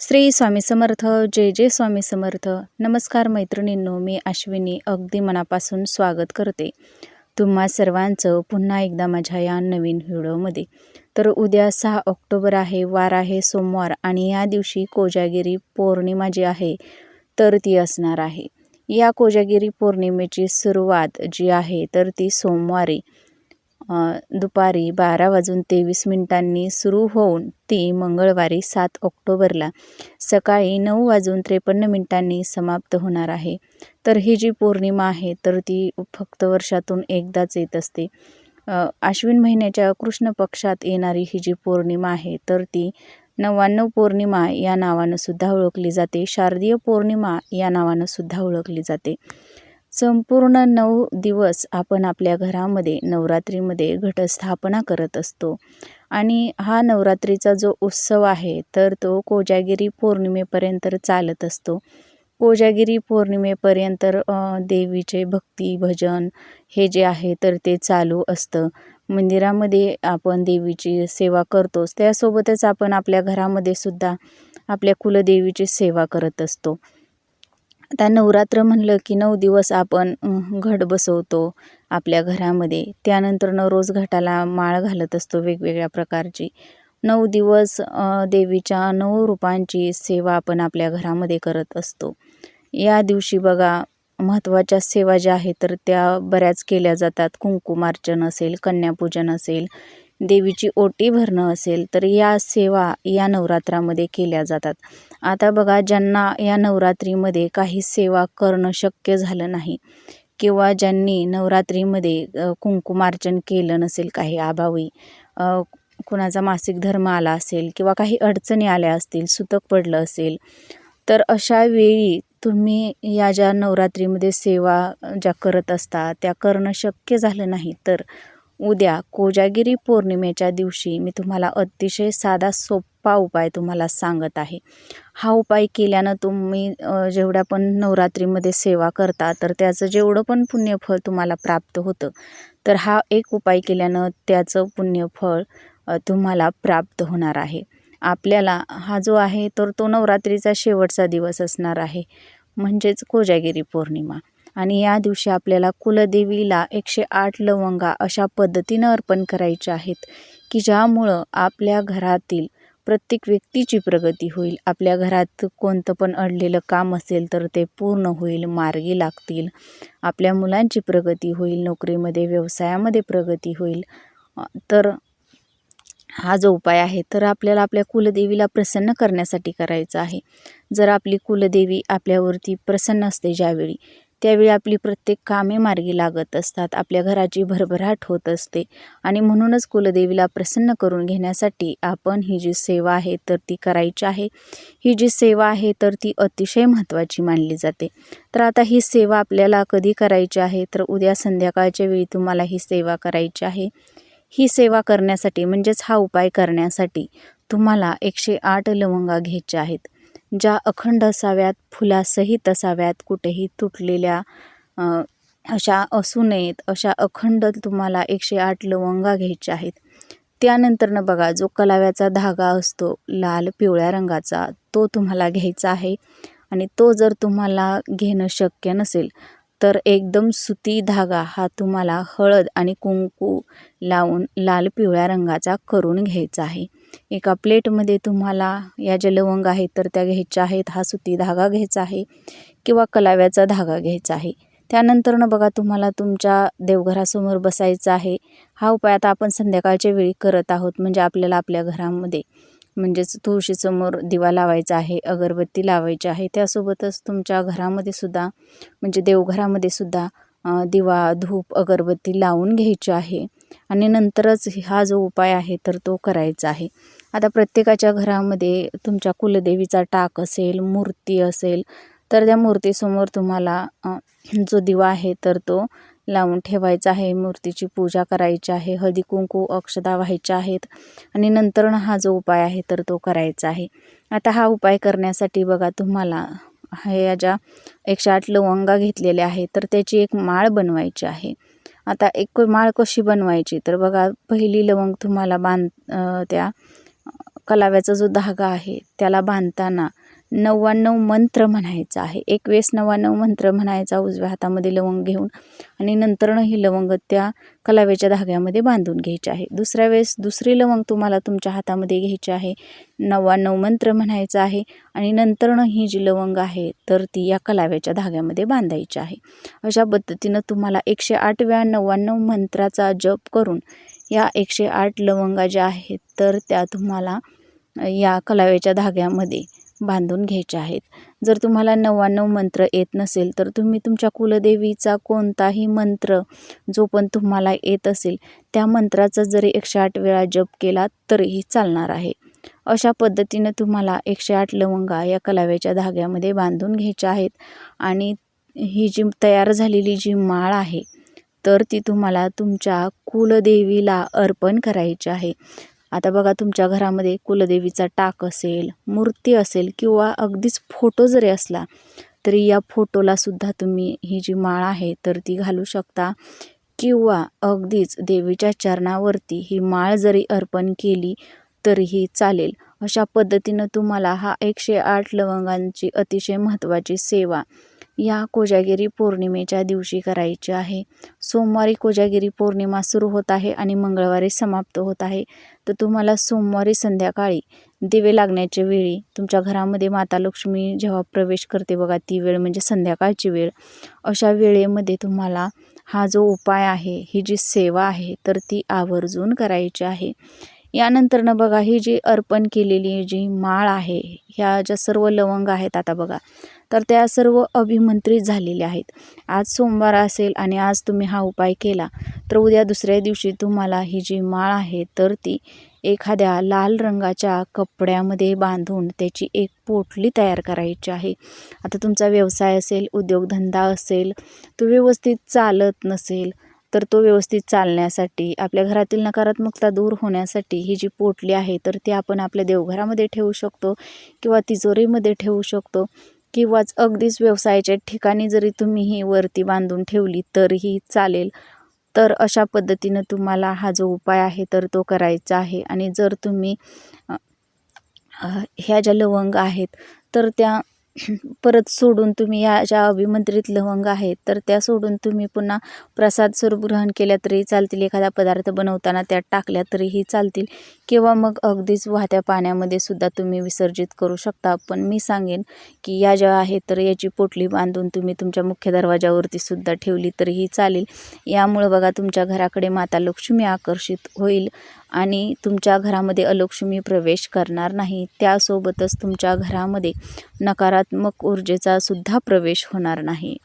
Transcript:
श्री स्वामी समर्थ जय जय स्वामी समर्थ. नमस्कार मैत्रिणींनो मी अश्विनी अगदी मनापासून स्वागत करते. तुम्हा सर्वांचं पुन्हा एकदा माझ्या या नवीन व्हिडिओमध्ये. तर उद्या सहा ऑक्टोबर आहे वार आहे सोमवार आणि या दिवशी कोजागिरी पौर्णिमा जी आहे तर ती असणार आहे. या कोजागिरी पौर्णिमेची सुरुवात जी आहे तर ती सोमवारी दुपारी बारा वाजून तेवीस मिनिटांनी सुरू होऊन ती मंगळवारी सात ऑक्टोबरला सकाळी नऊ वाजून त्रेपन्न मिनिटांनी समाप्त होणार आहे. तर ही जी पौर्णिमा आहे तर ती फक्त वर्षातून एकदाच येत असते. आश्विन महिन्याच्या कृष्ण पक्षात येणारी ही जी पौर्णिमा आहे तर ती नव्याण्णव पौर्णिमा या नावानं सुद्धा ओळखली जाते. शारदीय पौर्णिमा या नावानं सुद्धा ओळखली जाते. संपूर्ण नऊ दिवस आपण आपल्या घरामध्ये नवरात्रीमध्ये घटस्थापना करत असतो. आणि हा नवरात्रीचा जो उत्सव आहे तर तो कोजागिरी पौर्णिमेपर्यंत चालत असतो. कोजागिरी पौर्णिमेपर्यंत देवीचे भक्ती भजन हे जे आहे तर ते चालू असतं. मंदिरामध्ये आपण देवीची सेवा करतोच. त्यासोबतच आपण आपल्या घरामध्ये सुद्धा आपल्या कुलदेवीची सेवा करत असतो. आता नवरात्र म्हणलं की नऊ दिवस आपण घट बसवतो आपल्या घरामध्ये. त्यानंतर न रोज घटाला माळ घालत असतो वेगवेगळ्या प्रकारची. नऊ दिवस देवीच्या नऊ रूपांची सेवा आपण आपल्या घरामध्ये करत असतो. या दिवशी बघा महत्त्वाच्या सेवा ज्या आहेत तर त्या बऱ्याच केल्या जातात. कुंकुमार्चन असेल कन्यापूजन असेल देवीची ओटी भरणं असेल तर या सेवा या नवरात्रामध्ये केल्या जातात. आता बघा ज्यांना या नवरात्रीमध्ये काही सेवा करणं शक्य झालं नाही किंवा ज्यांनी नवरात्रीमध्ये कुंकुमार्चन केलं नसेल काही अभावी कुणाचा मासिक धर्म आला असेल किंवा काही अडचणी आल्या असतील सुतक पडलं असेल तर अशा वेळी तुम्ही या ज्या नवरात्रीमध्ये सेवा ज्या करत असता त्या करणं शक्य झालं नाही तर उद्या कोजागिरी पौर्णिमेच्या दिवशी मी तुम्हाला अतिशय साधा सोपा उपाय तुम्हाला सांगत आहे. हा उपाय केल्यानं तुम्ही जेवढ्या पण नवरात्रीमध्ये सेवा करता तर त्याचं जेवढं पण पुण्यफळ तुम्हाला प्राप्त होतं तर हा एक उपाय केल्यानं त्याचं पुण्यफळ तुम्हाला प्राप्त होणार आहे. आपल्याला हा जो आहे तर तो नवरात्रीचा शेवटचा दिवस असणार आहे म्हणजेच कोजागिरी पौर्णिमा. आणि या दिवशी आपल्याला कुलदेवीला एकशे आठ लवंगा अशा पद्धतीनं अर्पण करायच्या आहेत की ज्यामुळं आपल्या घरातील प्रत्येक व्यक्तीची प्रगती होईल. आपल्या घरात कोणतं पण अडलेलं काम असेल तर ते पूर्ण होईल मार्गी लागतील. आपल्या मुलांची प्रगती होईल नोकरीमध्ये व्यवसायामध्ये प्रगती होईल. तर हा जो उपाय आहे तर आपल्याला आपल्या कुलदेवीला प्रसन्न करण्यासाठी करायचा आहे. जर आपली कुलदेवी आपल्यावरती प्रसन्न असते ज्यावेळी त्यावेळी आपली प्रत्येक कामे मार्गी लागत असतात. आपल्या घराची भरभराट होत असते. आणि म्हणूनच कुलदेवीला प्रसन्न करून घेण्यासाठी आपण ही जी सेवा आहे तर ती करायची आहे. ही जी सेवा आहे तर ती अतिशय महत्त्वाची मानली जाते. तर आता ही सेवा आपल्याला कधी करायची आहे? तर उद्या संध्याकाळच्या वेळी तुम्हाला ही सेवा करायची आहे. ही सेवा करण्यासाठी म्हणजेच हा उपाय करण्यासाठी तुम्हाला एकशे आठ लवंगा घ्यायच्या आहेत. ज्या अखंड असाव्यात फुलासहित असाव्यात कुठेही तुटलेल्या अशा असू नयेत अशा अखंड तुम्हाला एकशे आठ लवंगा घ्यायच्या आहेत. त्यानंतरनं बघा जो कलाव्याचा धागा असतो लाल पिवळ्या रंगाचा तो तुम्हाला घ्यायचा आहे. आणि तो जर तुम्हाला घेणं शक्य नसेल तर एकदम सुती धागा हा तुम्हाला हळद आणि कुंकू लावून लाल पिवळ्या रंगाचा करून घ्यायचा आहे. एका प्लेटमध्ये तुम्हाला या ज्या लवंग आहेत तर त्या घ्यायच्या आहेत हा सुती धागा घ्यायचा आहे किंवा कलाव्याचा धागा घ्यायचा आहे. त्यानंतरनं बघा तुम्हाला तुमच्या देवघरासमोर बसायचं आहे. हा उपाय आता आपण संध्याकाळच्या वेळी करत आहोत म्हणजे आपल्याला आपल्या घरामध्ये म्हणजेच तुळशीसमोर दिवा लावायचा आहे अगरबत्ती लावायची आहे. त्यासोबतच तुमच्या घरामध्ये सुद्धा म्हणजे देवघरामध्ये सुद्धा दिवा धूप अगरबत्ती लावून घ्यायची आहे. आणि नंतरच हा जो उपाय आहे तर तो करायचा आहे. आता प्रत्येकाच्या घरामध्ये तुमच्या कुलदेवीचा टाक असेल मूर्ती असेल तर त्या मूर्तीसमोर तुम्हाला जो दिवा आहे तर तो लावून ठेवायचा आहे. मूर्तीची पूजा करायची आहे हळदी कुंकू अक्षदा व्हायच्या आहेत आणि नंतर हा जो उपाय आहे तर तो करायचा आहे. आता हा उपाय करण्यासाठी बघा तुम्हाला ह्या ज्या एकशे आठ लवंगा घेतलेल्या आहेत तर त्याची एक माळ बनवायची आहे. आता एक माळ कशी बनवायची? तर बघा पहिली लवंग तुम्हाला बांध त्या कलाव्याचा जो धागा आहे त्याला बांधताना नव्याण्णव मंत्र म्हणायचा आहे. एक वेळेस नव्याण्णव मंत्र म्हणायचा उजव्या हातामध्ये लवंग घेऊन आणि नंतरनं ही लवंग त्या कलाव्याच्या धाग्यामध्ये बांधून घ्यायची आहे. दुसऱ्या वेळेस दुसरी लवंग तुम्हाला तुमच्या हातामध्ये घ्यायची आहे. नव्याण्णव मंत्र म्हणायचं आहे आणि नंतरनं ही जी लवंग आहे तर ती या कलाव्याच्या धाग्यामध्ये बांधायची आहे. अशा पद्धतीनं तुम्हाला एकशे आठ वेळा नव्याण्णव मंत्राचा जप करून या एकशे आठ लवंगा ज्या आहेत तर त्या तुम्हाला या कलाव्याच्या धाग्यामध्ये बांधून घ्यायच्या आहेत. जर तुम्हाला नव्याण्णव मंत्र येत नसेल तर तुम्ही तुमच्या कुलदेवीचा कोणताही मंत्र जो पण तुम्हाला येत असेल त्या मंत्राचा जरी एकशे आठ वेळा जप केला तरीही चालणार आहे. अशा पद्धतीनं तुम्हाला एकशे आठ लवंगा या कलाव्याच्या धाग्यामध्ये बांधून घ्यायच्या आहेत आणि ही जी तयार झालेली जी माळ आहे तर ती तुम्हाला तुमच्या कुलदेवीला अर्पण करायची आहे. आता बघा तुमच्या घरामध्ये कुलदेवीचा टाक असेल मूर्ती असेल किंवा अगदीच फोटो जरी असला तरी या फोटोला सुद्धा तुम्ही ही जी माळ आहे तर ती घालू शकता. किंवा अगदीच देवीच्या चरणावरती ही माळ जरी अर्पण केली तरीही चालेल. अशा पद्धतीनं तुम्हाला हा एकशे आठ लवंगांची अतिशय महत्त्वाची सेवा या कोजागिरी पौर्णिमेच्या दिवशी करायची आहे. सोमवारी कोजागिरी पौर्णिमा सुरू होत आहे आणि मंगळवारी समाप्त होत आहे. तर तुम्हाला सोमवारी संध्याकाळी दिवे लागण्याच्या वेळी तुमच्या घरामध्ये माता लक्ष्मी जेव्हा प्रवेश करते बघा ती वेळ म्हणजे संध्याकाळची वेळ. अशा वेळेमध्ये तुम्हाला हा जो उपाय आहे ही जी सेवा आहे तर ती आवर्जून करायची आहे. यानंतरनं बघा ही जी अर्पण केलेली जी माळ आहे ह्या ज्या सर्व लवंग आहेत आता बघा तर त्या सर्व अभिमंत्रित झालेल्या आहेत. आज सोमवार असेल आणि आज तुम्ही हा उपाय केला तर उद्या दुसऱ्या दिवशी तुम्हाला ही जी माळ आहे तर ती एखाद्या लाल रंगाच्या कपड्यामध्ये बांधून त्याची एक पोटली तयार करायची आहे. आता तुमचा व्यवसाय असेल उद्योगधंदा असेल तो व्यवस्थित चालत नसेल तर तो व्यवस्थित चालण्यासाठी आपल्या घरातील नकारात्मकता दूर होण्यासाठी ही जी पोटली आहे तर ती आपण आपल्या देवघरामध्ये ठेवू शकतो किंवा तिजोरीमध्ये ठेवू शकतो किंवाच अगदीच व्यवसायाच्या ठिकाणी जरी तुम्ही ही वरती बांधून ठेवली तरीही चालेल. तर अशा पद्धतीनं तुम्हाला हा जो उपाय आहे तर तो करायचा आहे. आणि जर तुम्ही ह्या ज्या लवंग आहेत तर त्या परत सोडून तुम्ही या ज्या अभिमंत्रित लवंग आहेत तर त्या सोडून तुम्ही पुन्हा प्रसाद स्वरूप ग्रहण केल्या तरी चालतील. एखादा पदार्थ बनवताना त्यात टाकल्या तरीही चालतील. किंवा मग अगदीच वाहत्या पाण्यामध्ये सुद्धा तुम्ही विसर्जित करू शकता. पण मी सांगेन की या ज्या आहेत तर याची पोटली बांधून तुम्ही तुमच्या मुख्य दरवाजावरती सुद्धा ठेवली तरीही चालेल. यामुळं बघा तुमच्या घराकडे माता लक्ष्मी आकर्षित होईल. आणि तुमच्या घरामध्ये अलक्ष्मी प्रवेश करणार नाही त्यासोबतच तुमच्या घरामध्ये नकारात्मक ऊर्जेचा सुद्धा प्रवेश होणार नाही.